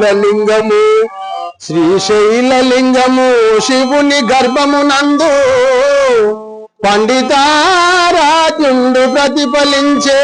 శ్రీశైలలింగము శ్రీశైలలింగము శివుని గర్భమునందు పండితారాజుండు ప్రతిఫలించే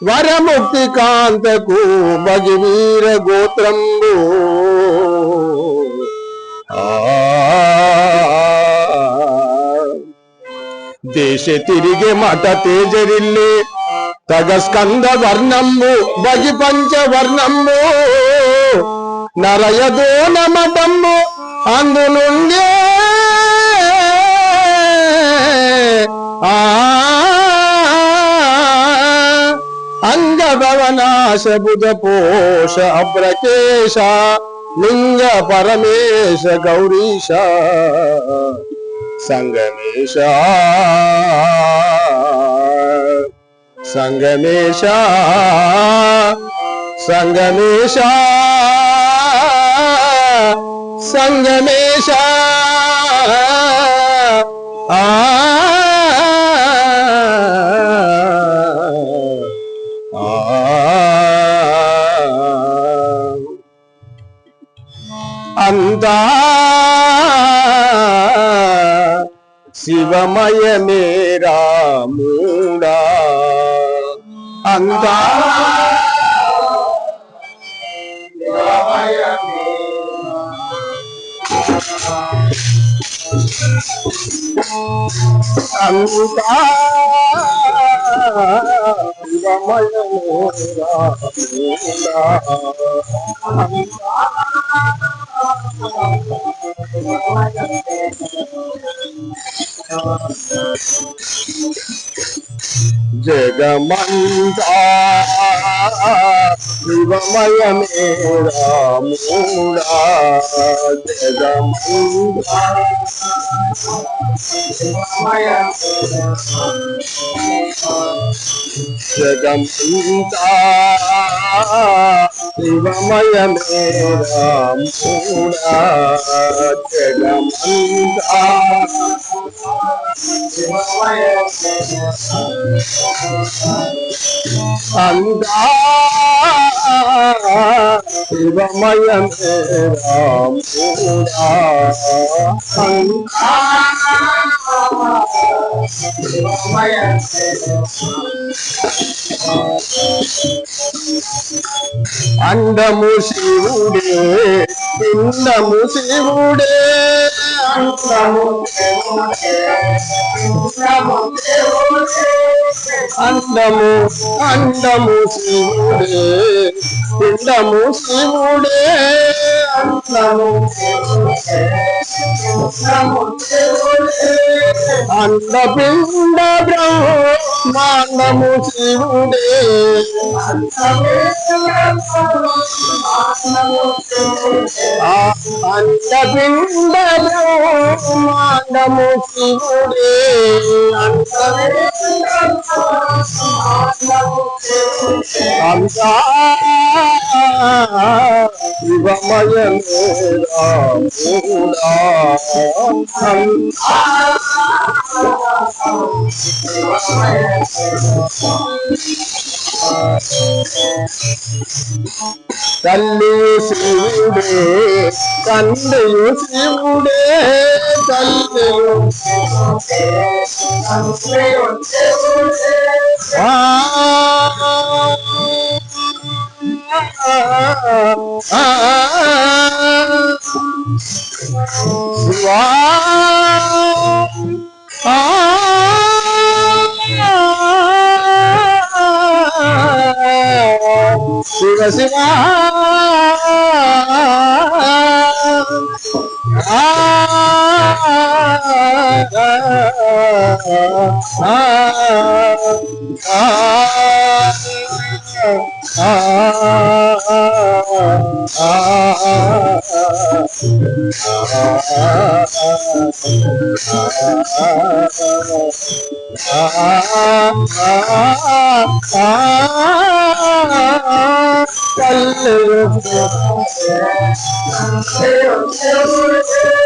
వరముక్తి కాంతకు భగివీర గోత్రంబు. ఆ దేశ తిరిగి మఠ తేజరిల్లి తగ స్కంద వర్ణంబు భగి పంచ వర్ణంబు నరయదో నమటంబు అందు నుండి ఆ అంగభవనాశ బుధ పోష అబ్రకేశ లింగ పరమేశ గౌరీశ సంగమేశ సంగమేశ సంగమేశ സംഗമേശ. ആ. ശിവമയ മേരാ മൂടാ അന്താ అంతా అంతా శివమయమే రాముడా జగమంతా Sagam Sunta Deva Maya అందా శివమయమే రాముడా అందా అండము శివుడే పిండము శివుడే. అండము అండము అండము శివుడే పిండము శివుడే అండము అండపిండ బ్రహ్మాండము శివుడే అండపిండ బ్రహ్మాండము శివుడే అంత శివమయమే రాముడా తల్లి శివుడే తండ్రియు శివుడే తల్లియు ఆ Shiva Shiva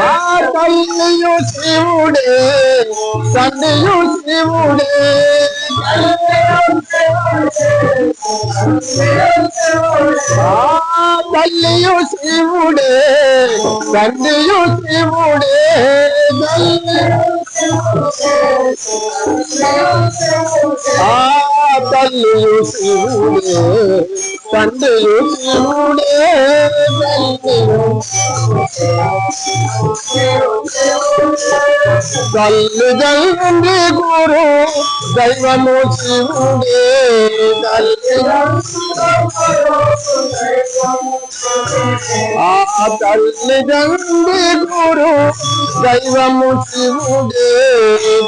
ആ കല്ലിയു ശിവുടെ സന്ധിയു ശിവുടേ తల్లియు శివుడే తండ్రియు శివుడే. ఆ తల్లియు శివుడే తండ్రియు శివుడే. ఆ తల్లియు శివుడే తండ్రియు శివుడే తల్లిదండ్రి గురు దైవము శివుడే తల్లి ఆ తల్లిదండ్రి గురు దైవము శివుడే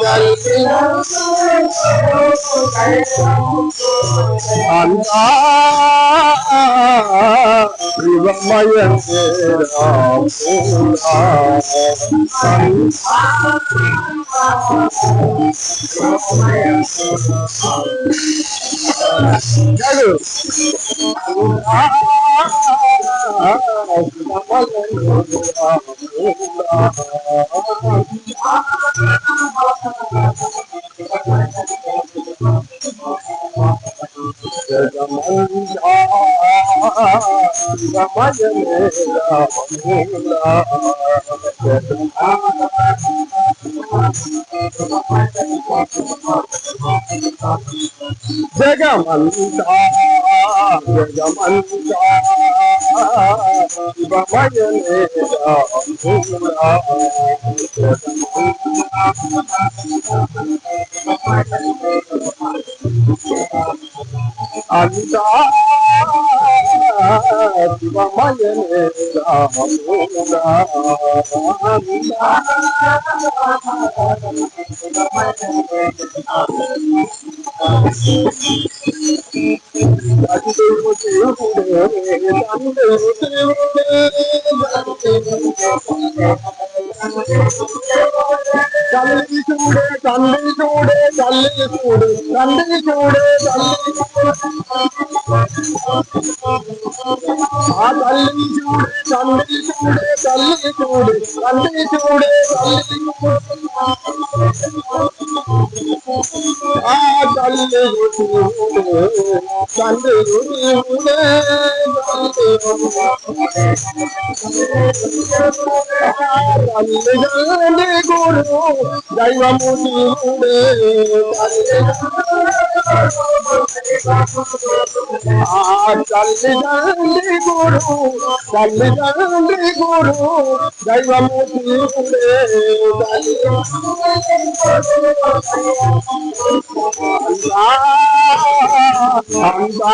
తల్లి అంతా శివమయే Jago. Zaman zaman జగమంతా జగమంతా శివమయనే అంతా శివమయనే తల్లి చూడే తల్లి చూడే తల్లి చూడు తల్లి చూడే తల్లి ఆ తల్లి చూడే తల్లి చూడే తల్లి చూడు తల్లి చూడే తల్లి ఆ తల్లి చూడే తండ్రి చూడే తల్లిదండ్రి గురు దైవము నీవుడే ఆ తల్లిదండ్రి గురు తల్లిదండ్రి గురు దైవము నీవుడే అంతా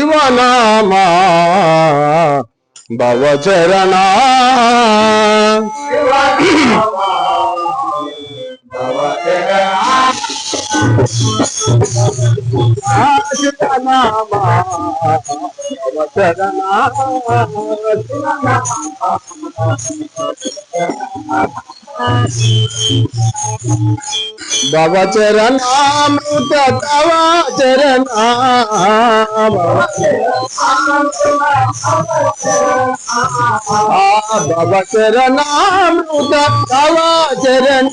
శివనామా భవచరణా శివనామా बाबा चरण अमृता बाबा चरण बाबा चरण अमृता बाबा चरण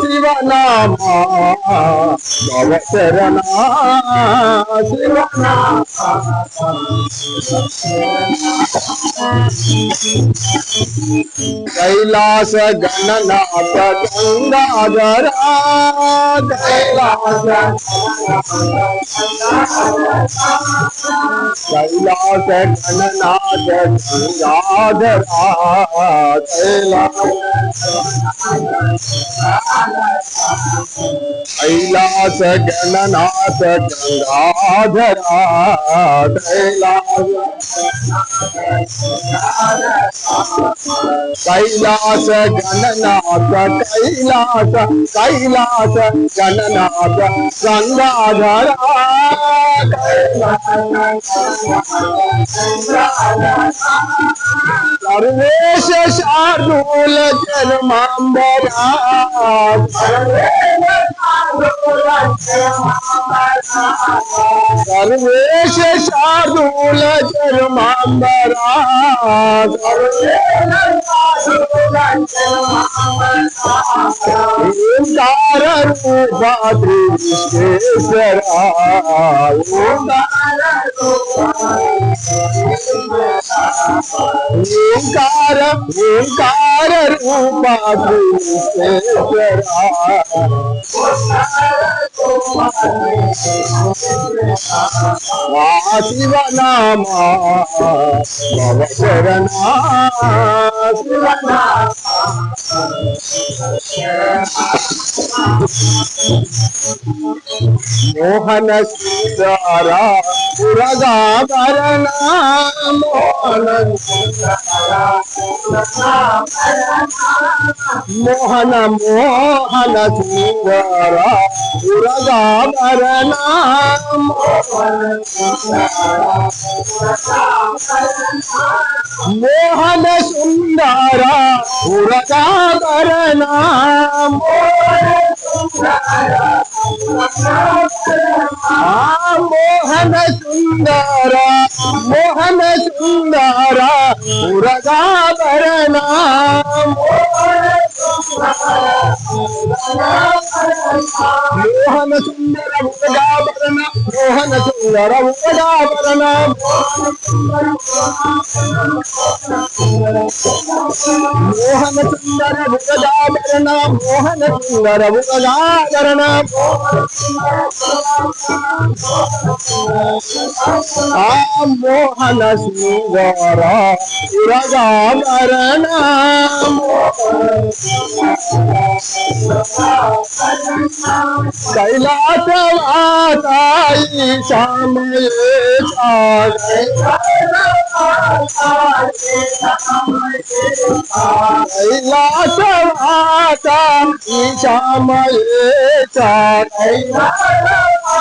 శివనామ భవశరణ శివనామ Kailasa Gananatha Gangadhara God. Kailasan Ananadan Radharat Kailasan Kailash Gananath गंगाधरा Kailash Gananath Kailash Kailash Gananath गंगाधरा Sarvesh Shardul जन्मांबरा। Oh, my God. సర్వేశ శార్దూల జన్మాంబరా Omkara రూపాద్రి Visweswara Omkara Omkara రూపాద్రి Visweswara Oh, శివనామా భవశరణ శివనామ మోహన సుందర పురగాభరణ మోహన మోహన మోహన సుందర పురగాభరణ मोहन सुंदरा पुरका करना हाँ, मोहन सुंदरा मोहन सुंदरा पुरका करना మోహన సుందర ఉపజాభరణ మోహన సుందర ఉపజాభరణ మోహన సుందర ఉపజాభరణ మోహన సుందర ఉపజాభరణ ఆ మోహన సుందర कैलासवात आई समय कैलासवात ई समय चार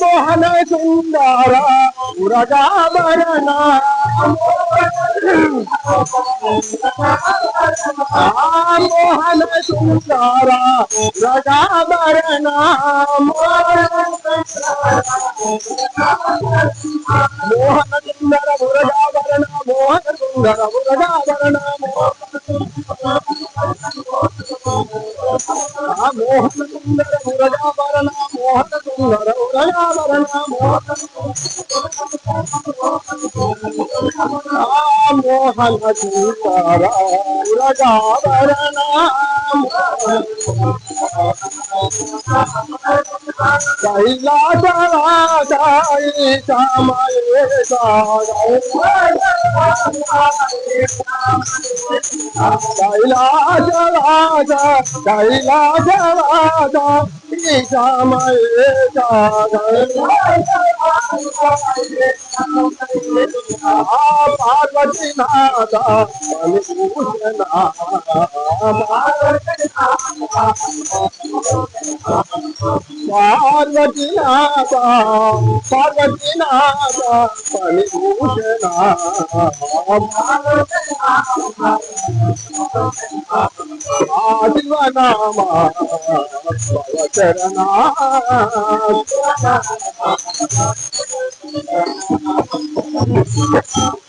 మోహన సుందర ఉరగాభరణ మోహన సుందర ఉరగాభరణ మోహన సుందర ఉరగాభరణ మోహన సుందర ఉరగాభరణ Kaila Jalada, Kaila Jalada, Isa Maeda, Kaila Jalada. ఆ మోహన సుందర ఉరగాభరణ కైలాసరాజాయి సమయే కైలాస అనుభూషణ పరిభూషణ శివనామ చరణ Thank you.